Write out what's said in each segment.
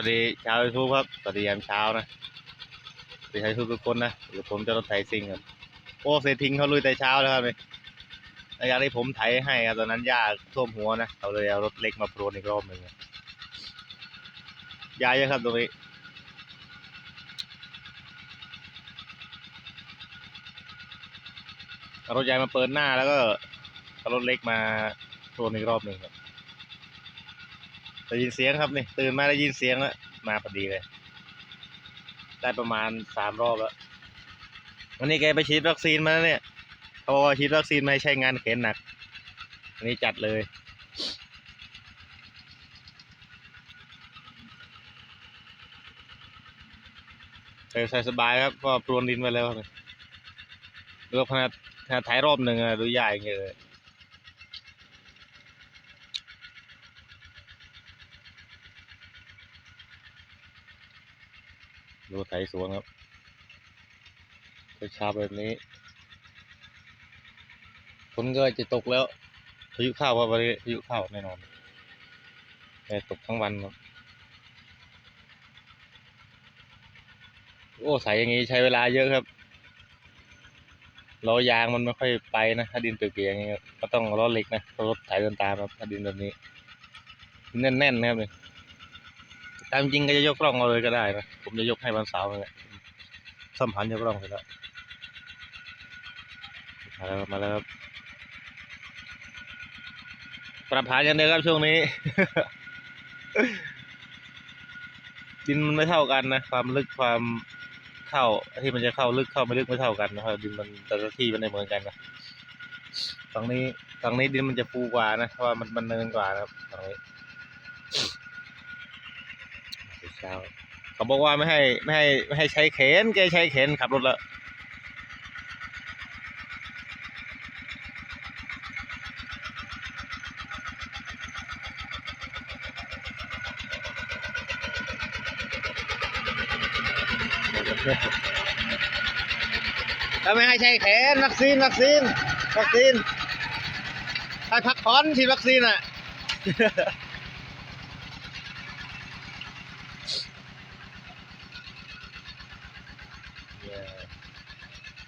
วัสดีชาวยูทูบครับสวัสดียามเช้านะสวัสดีชาวยูทูบทุกคนนะเดี๋ยวผมจะรถไถซิ่งครับโอ้เซทิงเขาลุยแต่เช้าแล้วครับนี่ระยะที่ผมไถให้ครับตอนนั้นหญ้าท่วมหัวนะเขาเลยเอารถเล็กมาโปรนอีกรอบหนึ่งยาเยอะครับตรงนี้รถใหญ่มาเปิดหน้าแล้วก็รถเล็กมาโปรนอีกรอบหนึ่งครับ ได้ยินเสียงครับนี่ตื่นมาได้ยินเสียงแล้วมาพอดีเลย ได้ประมาณสามรอบแล้ววันนี้แกไปฉีดวัคซีนมาแล้วเนี่ยเขาบอกว่าฉีดวัคซีนไม่ใช่งานเข็นหนักอันนี้จัดเลยใส่ใส่สบายครับเพรว่าปรวนดินไปแล้วครับดูขนาดขนาดถ่ายรอบหนึ่งอะดูใหญ่เงี้ยเลย ดูไถสวนครับเช้าแบบนี้ฝนก็จะตกแล้วพายุเข้าว่าพายุเข้าแน่นอนแต่ตกทั้งวันครับโอ้ใสอย่างนี้ใช้เวลาเยอะครับล้อยางมันไม่ค่อยไปนะถ้าดินเปียกๆอย่างนี้ก็ต้องล้อเหล็กนะรถไถเดินตามครับถ้าดินแบบนี้ แน่นๆนะครับเนี่ย ตามจริงก็จะยกกล้องเอาเลยก็ได้นะ ผมจะยกให้วันเสาร์นี่แหละสัมพันยกกล้องเสร็จแล้ว มาแล้วมาแล้วครับปรับฐานอย่างเดียวครับช่วงนี้ ดินมันไม่เท่ากันนะ ความลึกความเข้าที่มันจะเข้าลึกเข้าไม่ลึกไม่เท่ากันนะครับดินมันแต่ละที่มันไม่เหมือนกันนะฝั่งนี้ฝั่งนี้ดินมันจะฟูกว่านะเพราะว่ามันมันเนินกว่านะครับฝั่งนี้ เช้าเขาบอกว่าไม่ให้ไม่ให้ไม่ให้ใช้เข็นแกใช้เข็นขับรถแล้วถ้าไม่ให้ใช้แขนวัคซีนวัคซีนวัคซีนให้พักผ่อนฉีดวัคซีนอะ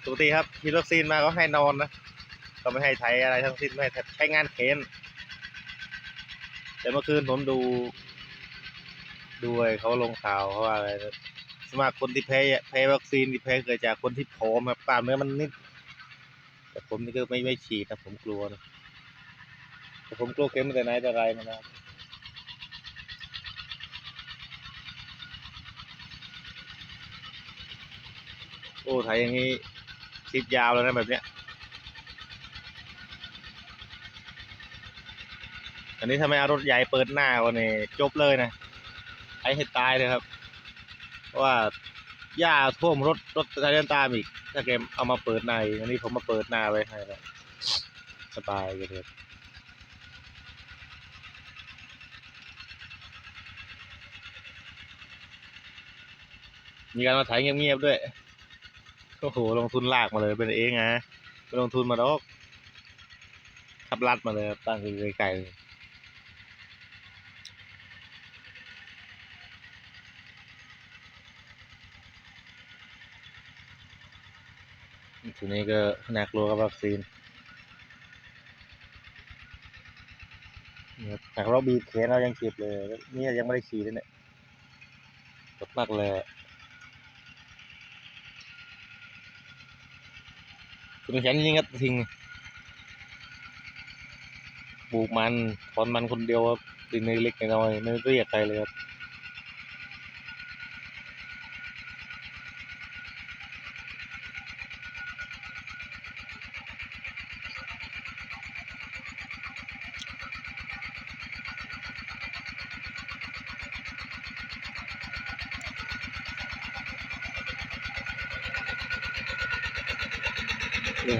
ป กติครับฉีดวัคซีนมาก็ให้นอนนะก็ไม่ให้ไถอะไรทั้งสิ้นไม่ให้ใช้งานเข็นแต่เมื่อคืนผมดูดูไอ้เขาลงข่าวเขาว่าอะไรนะสมากคนที่แพ้แพ้วัคซีนที่แพ้เกิดจากคนที่ผอมครับกล้ามเนื้อมันนิด แต่ผมนี่ก็ไม่ไม่ฉีดนะผมกลัวนะแต่ผมกลัวเข็มแต่ไหนแต่ไรมานะโอ้ไถอย่างนี้ คลิปยาวแล้วนะแบบเนี้ย อันนี้ถ้าไมเอารถใหญ่เปิดหน้าวันนี้จบเลยนะไอ้ให้ตายเลยครับ เพราะว่าหญ้าท่วมรถรถไทเดินตามอีก ถ้าแกเอามาเปิดหน้าอีกอันนี้ผมมาเปิดหน้าไว้ให้แล้วสบายเลยมีการมาถ่ายเงียบๆด้วย โอ้โหลงทุนลากมาเลยเป็นเองนะไปลงทุนมาดอกขับลัดมาเลยครับตั้งไกลๆทีนี้ก็น่ากลัวกับวัคซีนเนี่ยจากเราบีบแขนเรายังเจ็บเลย นี่ยังไม่ได้ฉีดเลยเนี่ยปวดมากเลย คุณแขนยิงก็ทิ้งปลูกมันถอนมันคนเดียวครับดินเล็กๆน้อยๆไม่เรียกใครเลยครับ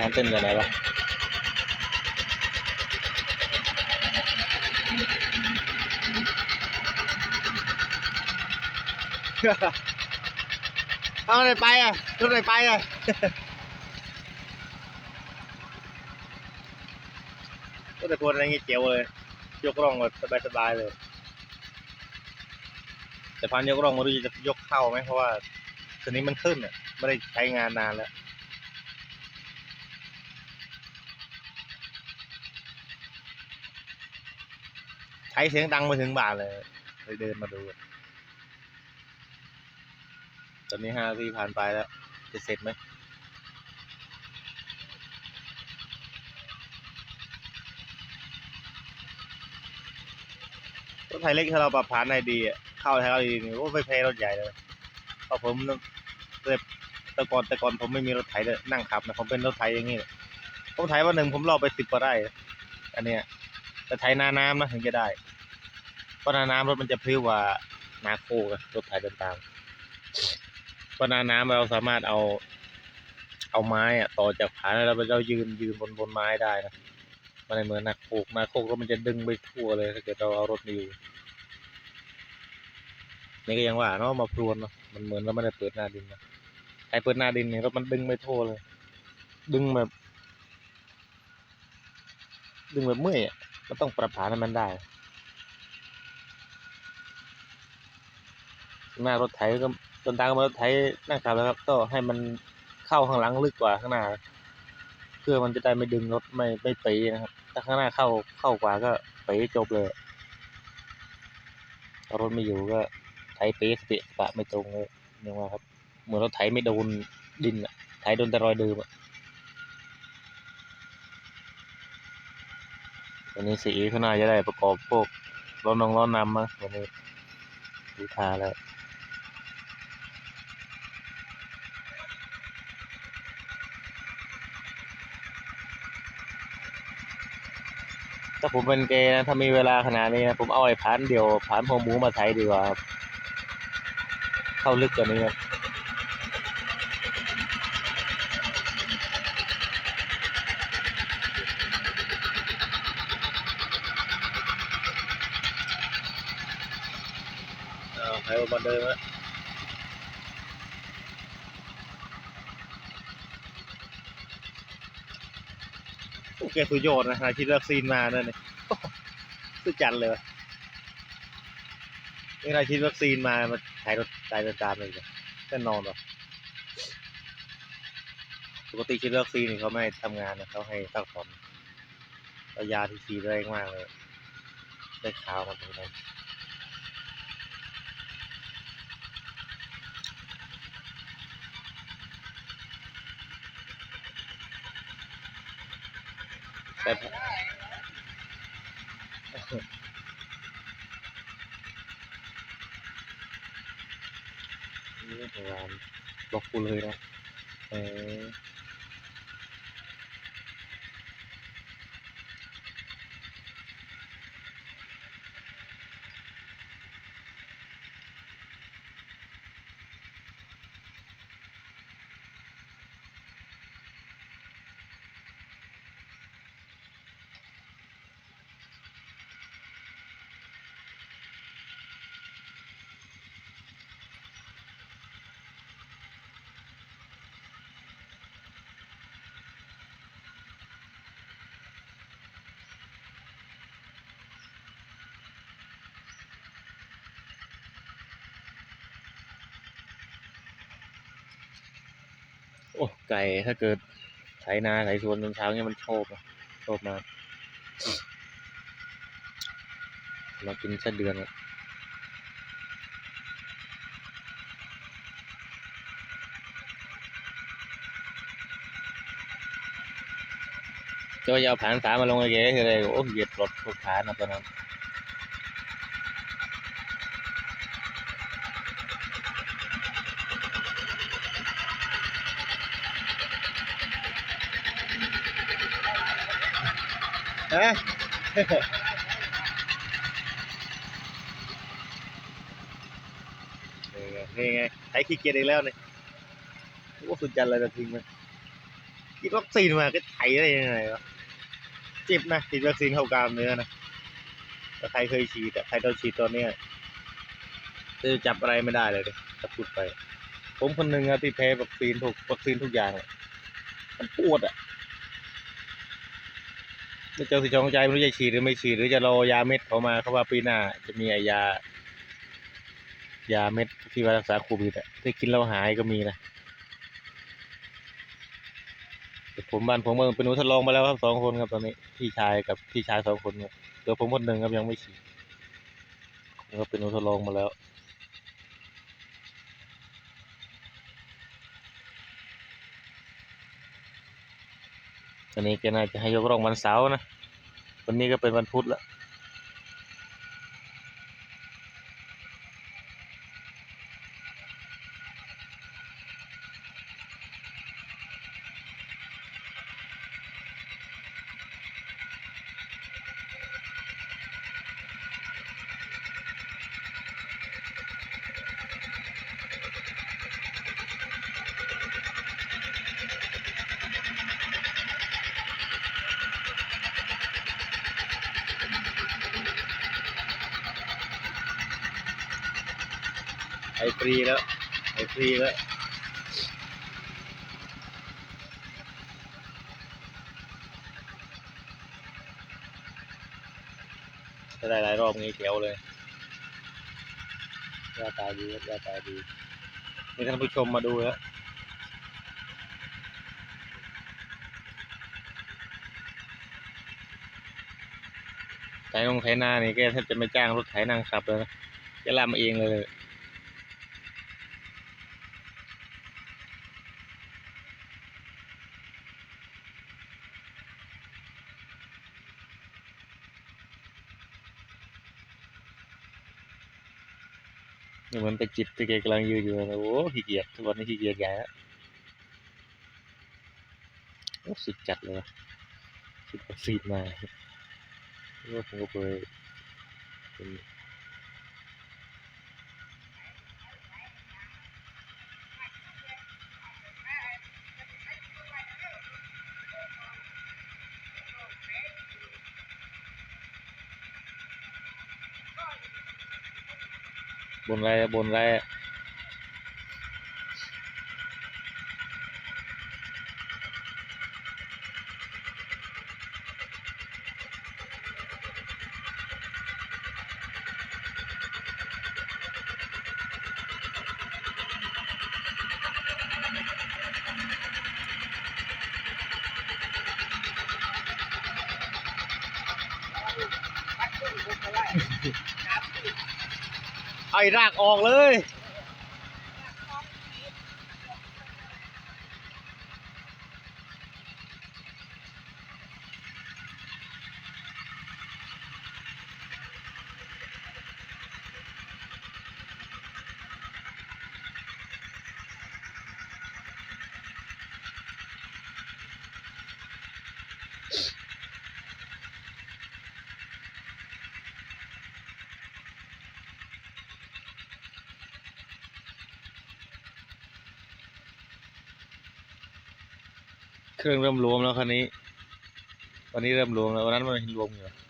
นี่ฮันเต้นกันไหนวะเอาไหนไปอะรถไหนไปอะก็แต่คนอะไรเงี้ยเจียวเลย ยกร่องแบบสบายๆเลย แต่พันยกร่องม่รู้จะยกเข้าไหมเพราะว่าตัวนี้มันขึ้นอะไม่ได้ใช้งานนานแล้ว ใช้เสียงดังมาถึงบ้านเลยเลยเดินมาดู ตอนนี้ห้าทีผ่านไปแล้ว จะเสร็จไหมรถไถเล็กถ้าเราปรับผ่านได้ดี เข้าแถวดีนี่โอ้ไม่แพ้รถใหญ่เลยเพราะผมแต่แต่ก่อนแต่ก่อนผมไม่มีรถไถเลยนั่งขับนะผมเป็นรถไถอย่างนี้เลยผมไถวันหนึ่งผมรอบไปสิบกว่าไร่อันเนี้ย แต่ไถนาน้ำนะถึงจะได้ เพราะนาน้ำรถมันจะพลิ้วกว่านาโคกับรถไถเดินตามเพราะนาน้ำเราสามารถเอา เอาไม้อะต่อจากผาแล้วเรายืนยืนบนบนไม้ได้นะมันไม่เหมือนนาโคกนาโคกแล้วมันจะดึงไปทั่วเลยถ้าเกิดเราเอารถมาอยู่นี่ก็ยังว่าเนาะมาพรวนเนาะมันเหมือนเราไม่ได้เปิดหน้าดินนะไอเปิดหน้าดินเนี่ยรถมันดึงไปทั่วเลย ดึงแบบ ดึงแบบเมื่อยอะ ก็ต้องปรับฐานให้มันได้หน้ารถไถก็จนตามกับรถไถนั่งขับแล้วครับก็ให้มันเข้าข้างหลังลึกกว่าข้างหน้าเพื่อมันจะได้ไม่ดึงรถไม่ไม่ปีนะครับ ถ้าข้างหน้าเข้าเข้ากว่าก็ปีจบเลยรถไม่อยู่ก็ไถปีสเปะสปะไม่ตรงเลยยังว่าครับ เหมือนรถไถไม่โดนดินอะไถโดนแต่รอยเดิมอะ วันนี้สีข้างหน้าจะได้ประกอบพวกล้อนนองล้อนนำมั้งวันนี้ดูทาแล้วถ้าผมเป็นเกย์นะ ถ้ามีเวลาขนาดนี้นะ ผมเอาไอ้ผานเดียวผานหัวหมูมาไถดีกว่าเข้าลึกกว่านี้ครับ เอาไถมาเดิมแล้วโอเคสุดยอดนะนาทีเลือกซีนมานั่นนี่สุดจัดเลยนี่นาทีวัคซีนมามาถ่ายรถถ่ายรถตามเลยจ้ะแน่นอนหรอปกติฉีดวัคซีนเขาไม่ทำงานนะเขาให้พักผ่อนแล้วยาที่ฉีดแรงมากเลย ได้ข่าวมาตรงนั้น แต่นี่ทำงานบล็อกกูเลยนะเออ ไก่ถ้าเกิดไถนาไถสวนตอนเช้าเนี่ยมันโชบอะชบมากเรากินแค่เดือนอะก็จะเอาผานสามมาลงไอ้เก๋คืออะไรโอ้เหยียดรถทุกผานนะตอนนั้น ฮะนี่ไงนี่ไงไถขี้เกียจอีกแล้วเนี่ยโอ้สุดจัดเลยนะทิ้งมันกินวัคซีนมาก็ไถได้ยังไงวะเจ็บนะฉีดวัคซีนเข้ากล้ามเนื้อนะถ้าใครเคยฉีดแต่ใครต้องฉีดตอนเนี้ยจะจับอะไรไม่ได้เลยดิถ้าพูดไป ผมคนหนึ่งอะที่แพ้วัคซีนถูกวัคซีนทุกอย่าง มันปวดอะ ไม่เจอสิจองใจไม่รู้จะฉีดหรือไม่ฉีดหรือจะรอยาเม็ดเขามาเขาว่าปีหน้าจะมีไอยา ยาเม็ดที่ว่ารักษาโควิดอะที่กินแล้วหายก็มีนะแต่ผมบ้านผมเป็นหนูทดลองมาแล้วครับสองคนครับตอนนี้พี่ชายกับพี่ชายสองคนเนี่ยเดี๋ยวผมคนหนึ่งครับยังไม่ฉีดก็เป็นหนูทดลองมาแล้ว อนนี้แกน่าจะให้ยกร่องวันเสาร์นะ วันนี้ก็เป็นวันพุธแล้ว ฟรีแล้วไอฟรีแล้วถ้าได้หลายรอบงี้เขียวเลยหน้าตาดีครับหน้าตาดีมีท่านผู้ชมมาดูแล้วไถนงไถนานี่แกแทบจะไม่จ้างรถไถนั่งขับเลยนะแกลำเองเลย มันไปจิตที่แกกำลังยืนอยู่นะโอ้ขี้เกียจทุกวันนี้ขี้เกียจใหญ่แล้วโอ้สุดจัดเลยว่ะสุดวัคซีนมาโอ้ผมก็เคยเป็น บนไรอะบนไรอะ ไอ้รากออกเลย เครื่องเริ่มรวมแล้วคันนี้ วันนี้เริ่มรวมแล้ววันนั้นมันรวมอยู่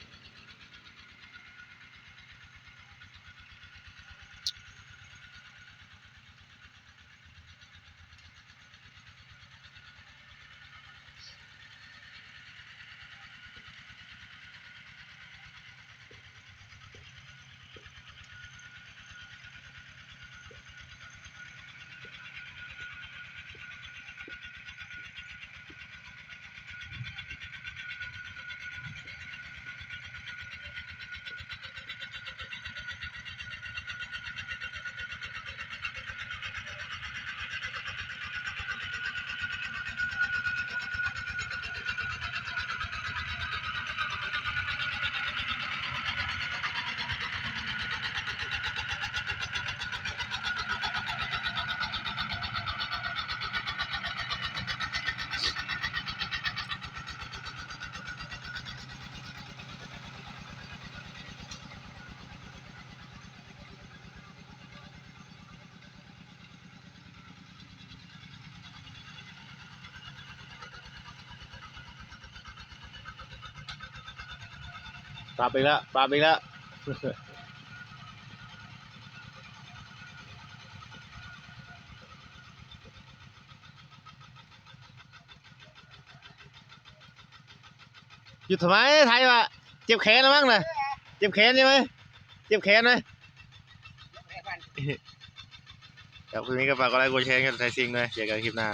ปรับอีกแล้วปรับอีกแล้วหยุดทำไมไทยวะเจ็บแขนแล้วมั้งนะเจ็บแขนใช่ไหมเจ็บแขนไหมครับคืนนี้ก็ฝากกดไลค์กดแชร์กันไทยซิงด้วยเจอกันคลิปหน้า